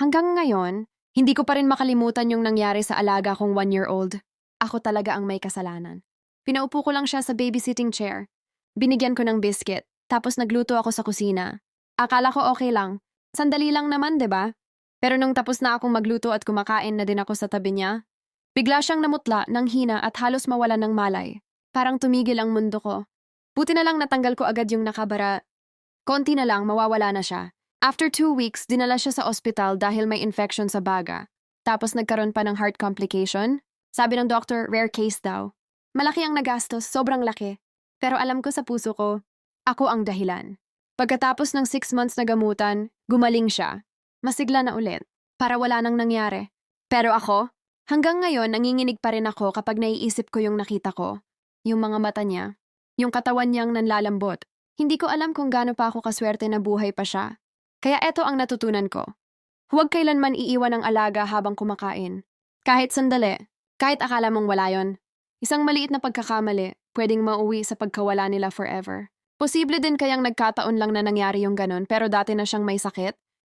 Hanggang ngayon, hindi ko pa rin makalimutan yung nangyari sa alaga kong one-year-old. Ako talaga ang may kasalanan. Pinaupo ko lang siya sa babysitting chair. Binigyan ko ng biscuit, tapos nagluto ako sa kusina. Akala ko okay lang. Sandali lang naman, ba? Pero nung tapos na akong magluto at kumakain na din ako sa tabi niya, bigla siyang namutla ng hina at halos mawala ng malay. Parang tumigil ang mundo ko. Buti na lang natanggal ko agad yung nakabara. Konti na lang, mawawala na siya. After two weeks, dinala siya sa ospital dahil may infection sa baga. Tapos nagkaroon pa ng heart complication. Sabi ng doctor, rare case daw. Malaki ang nagastos, sobrang laki. Pero alam ko sa puso ko, ako ang dahilan. Pagkatapos ng six months na gamutan, gumaling siya. Masigla na ulit, para wala nang nangyari. Pero ako, hanggang ngayon nanginginig pa rin ako kapag naiisip ko yung nakita ko. Yung mga mata niya, yung katawan niyang nanlalambot. Hindi ko alam kung gaano pa ako kaswerte na buhay pa siya. Kaya eto ang natutunan ko. Huwag kailanman iiwan ang alaga habang kumakain. Kahit sandali, kahit akala mong wala yon. Isang maliit na pagkakamali, pwedeng mauwi sa pagkawala nila forever. Posible din kayang nagkataon lang na nangyari yung ganon pero dati na siyang may sakit